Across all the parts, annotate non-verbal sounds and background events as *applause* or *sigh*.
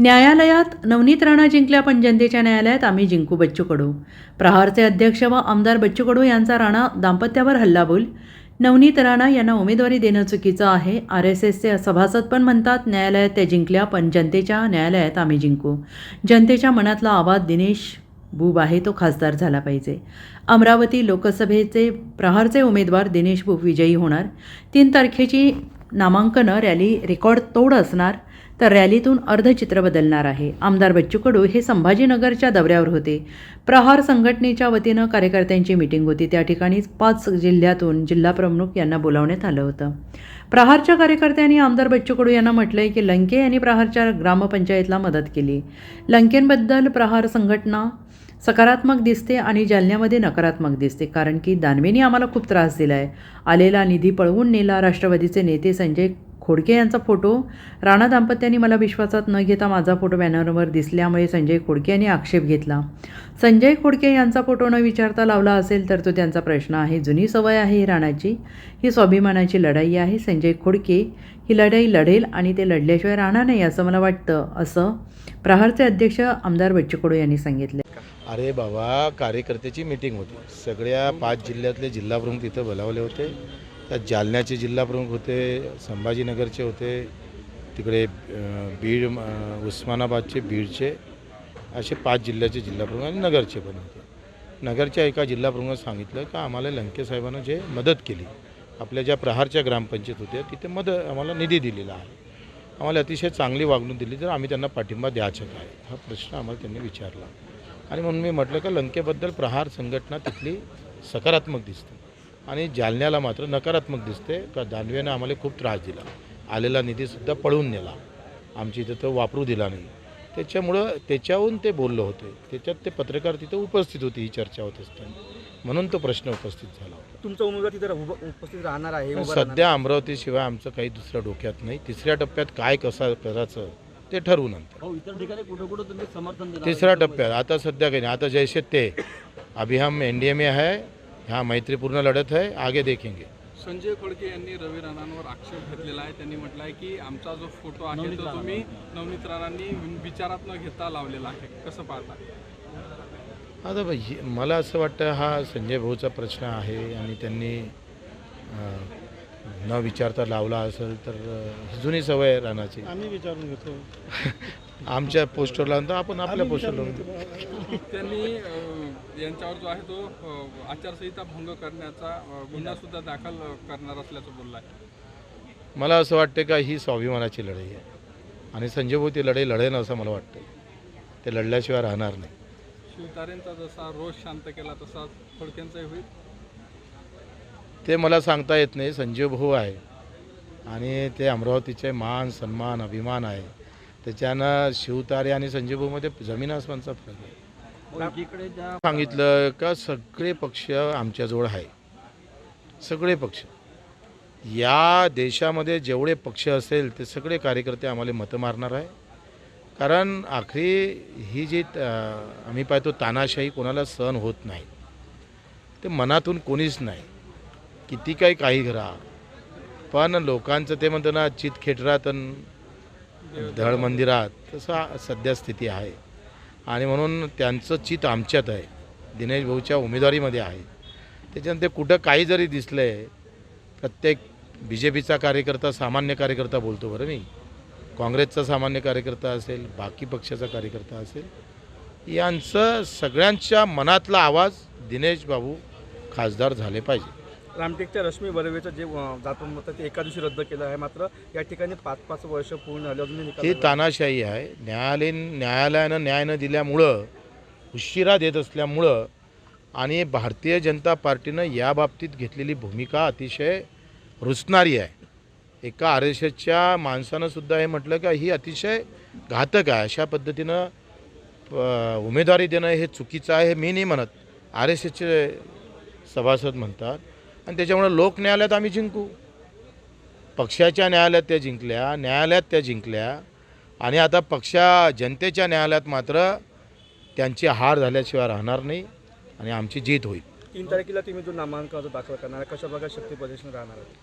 न्यायालयात नवनीत राणा जिंकल्या पण जनतेच्या न्यायालयात आम्ही जिंकू बच्चू कडू प्रहारचे अध्यक्ष व आमदार बच्चू कडू यांचा राणा दाम्पत्यावर हल्लाबोल. नवनीत राणा यांना उमेदवारी देणं चुकीचं आहे. आर एस एसचे सभासद पण म्हणतात न्यायालयात त्या जिंकल्या पण जनतेच्या न्यायालयात आम्ही जिंकू. जनतेच्या मनातला आवाज दिनेश बुब आहे तो खासदार झाला पाहिजे. अमरावती लोकसभेचे प्रहारचे उमेदवार दिनेश बुब विजयी होणार. तीन तारखेची नामांकनं रॅली रेकॉर्ड तोड असणार. तर रॅलीतून अर्धचित्र बदलणार आहे. आमदार बच्चू कडू हे संभाजीनगरच्या दौऱ्यावर होते. प्रहार संघटनेच्या वतीनं कार्यकर्त्यांची मिटिंग होती. त्या ठिकाणी पाच जिल्ह्यातून जिल्हाप्रमुख यांना बोलावण्यात आलं होतं. प्रहारच्या कार्यकर्त्यांनी आमदार बच्चू कडू यांना म्हटलंय की लंके यांनी प्रहारच्या ग्रामपंचायतला मदत केली. लंकेंबद्दल प्रहार संघटना सकारात्मक दिसते आणि जालन्यामध्ये नकारात्मक दिसते. कारण की दानवेनी आम्हाला खूप त्रास दिला आहे आलेला निधी पळवून नेला राष्ट्रवादीचे नेते संजय खोडके यांचा फोटो. राणा दाम्पत्यांनी मला विश्वासात न घेता माझा फोटो बॅनरवर दिसल्यामुळे संजय खोडके यांनी आक्षेप घेतला. संजय खोडके यांचा फोटो न विचारता लावला असेल तर तो त्यांचा प्रश्न आहे. जुनी सवय आहे ही राणाची. ही स्वाभिमानाची लढाई आहे. संजय खोडके ही लढाई लढेल आणि ते लढल्याशिवाय राहणार नाही असं मला वाटतं असं प्रहारचे अध्यक्ष आमदार बच्चू कडू यांनी सांगितले. अरे बाबा कार्यकर्त्याची मीटिंग होती. सगळ्या पाच जिल्ह्यातले जिल्हाप्रमुख तिथं बोलावले होते. त्यात जालन्याचे जिल्हाप्रमुख होते संभाजीनगरचे होते तिकडे बीड उस्मानाबादचे बीडचे असे पाच जिल्ह्याचे जिल्हाप्रमुख आणि नगरचे पण होते. नगरच्या एका जिल्हाप्रमुखानं सांगितलं का आम्हाला लंकेसाहेबांना जे मदत केली आपल्या ज्या प्रहारच्या ग्रामपंचायत होत्या तिथे मद आम्हाला निधी दिलेला आहे. आम्हाला अतिशय चांगली वागणूक दिली तर आम्ही त्यांना पाठिंबा द्यायचा काय हा प्रश्न आम्हाला त्यांनी विचारला. आणि म्हणून मी म्हटलं का लंकेबद्दल प्रहार संघटना तिथली सकारात्मक दिसते. आणि जालन्याला मात्र नकारात्मक दिसते. का दानवेनं आम्हाला खूप त्रास दिला. आलेला निधीसुद्धा पळवून नेला. आमची इथं तो वापरू दिला नाही. त्याच्यामुळं त्याच्याहून ते बोललं होते. त्याच्यात ते पत्रकार तिथं उपस्थित होती ही चर्चा होत असताना. म्हणून तो प्रश्न उपस्थित झाला होता. तुमचा उमेदवार तिथे उपस्थित राहणार आहे सध्या अमरावतीशिवाय आमचं काही दुसरं डोक्यात नाही. तिसऱ्या टप्प्यात काय कसं करायचं ते ठरवू नंतर हो इतर ठिकाणी कुठं कुठं तुम्ही समर्थन देणार तिसऱ्या टप्प्यात. आता सध्या काही नाही. आता जैसे ते अभी हम एन डी ए में है हाँ मैत्रीपूर्ण लढत है आगे देखेंगे. संजय खोडके यांनी रवी राणांवर आक्षेप घेतलेला आहे. त्यांनी म्हटलं आहे की आमचा जो फोटो आहे तो तुम्ही नवनीत राणांनी विचारात न घेता लावलेला आहे. कसं पाहता? आता बाई हे- मला असं वाटतं हा संजय भाऊचा प्रश्न आहे आणि त्यांनी न विचारता लावला असेल तर जुनी सवय आहे रानाची. आम्ही विचारून घेतो. *laughs* आमच्या पोस्टर लावून तर आपण आपल्या पोस्टर लावून देऊ. *laughs* त्यांनी यांच्यावर जो आहे तो आचारसंहिता भंग करण्याचा गुन्हा सुद्धा दाखल करणार असल्याचं बोलला आहे मला असं वाटतं का ही स्वाभिमानाची लढाई आहे. आणि संजय भाऊ ती लढाई लढेन असं मला वाटतं ते लढल्याशिवाय राहणार नाही. शिवतारेंचा जसा रोष शांत केला तसा खोडकेंचाही होईल. ते मला सांगता येत नाही. संजीव भाऊ आहे. आणि ते अमरावतीचे मान सन्मान अभिमान आहे. त्याच्यानं शिवतारे आणि संजीव भाऊमध्ये जमीन आसमानचा फरक आहे. सांगितलं का सगळे पक्ष आमच्याजवळ आहे. सगळे पक्ष. या देशामध्ये जेवढे पक्ष असेल ते सगळे कार्यकर्ते आम्हाला मतं मारणार आहे. कारण आखरी ही जी आम्ही पाहतो तानाशाही कोणाला सहन होत नाही. ते मनातून कोणीच नाही. किती काही काही करा पण लोकांचं ते म्हणतं ना चित खेटरात धड मंदिरात तसं सध्या स्थिती आहे. आणि म्हणून त्यांचं चित आमच्यात आहे. दिनेश भाऊच्या उमेदवारीमध्ये आहे. त्याच्यानंतर कुठं काही जरी दिसलं आहे प्रत्येक बी जे पीचा कार्यकर्ता सामान्य कार्यकर्ता बोलतो बरं मी. काँग्रेसचा सामान्य कार्यकर्ता असेल बाकी पक्षाचा कार्यकर्ता असेल. यांचं सगळ्यांच्या मनातला आवाज दिनेश बाबू खासदार झाले पाहिजे. रामटेकच्या रश्मी बर्वेचं जे अं, जातो होतं ते एका दिवशी रद्द केलं आहे. मात्र या ठिकाणी पाच पाच वर्ष पूर्ण झाले. निकाल ही. तानाशाही आहे. न्यायालयीन न्यायालयानं न्याय न दिल्यामुळं उशिरा देत असल्यामुळं आणि भारतीय जनता पार्टीनं या बाबतीत घेतलेली भूमिका अतिशय रुचणारी आहे. एका आर एस एसच्या माणसानं सुद्धा हे म्हटलं का ही अतिशय घातक आहे. अशा पद्धतीनं उमेदवारी देणं हे चुकीचं आहे हे मी नाही म्हणत. आर एस एसचे सभासद म्हणतात. आणि त्याच्यामुळे लोक न्यायालयात आम्ही जिंकू. पक्षाच्या न्यायालयात त्या जिंकल्या न्यायालयात त्या जिंकल्या आणि आता पक्षा जनतेच्या न्यायालयात मात्र त्यांची हार झाल्याशिवाय राहणार नाही आणि आमची जीत होईल. तीन तारखेला तुम्ही जो नामांकन अर्ज दाखल करणार कशा प्रकारे शक्ती प्रदर्शन राहणार आहे?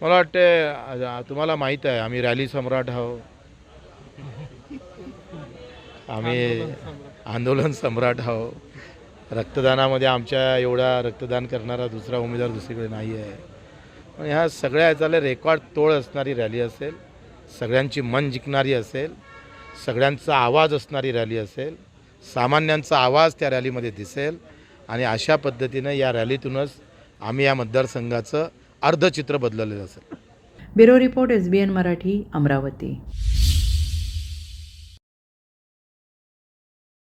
मला वाटते तुम्हाला माहीत आहे आम्ही रॅली सम्राट आहो. आम्ही आंदोलन सम्राट आहो. रक्तदानामध्ये आमच्या एवढा रक्तदान करणारा दुसरा उमेदवार दुसरीकडे नाही आहे पण ह्या सगळ्या ह्याचाला रेकॉर्ड तोड असणारी रॅली असेल सगळ्यांची मन जिंकणारी असेल सगळ्यांचा आवाज असणारी रॅली असेल सामान्यांचा आवाज त्या रॅलीमध्ये दिसेल आणि अशा पद्धतीनं या रॅलीतूनच आम्ही या मतदारसंघाचं अर्धचित्र बदललेलं असेल. Bureau report S B N Marathi Amravati.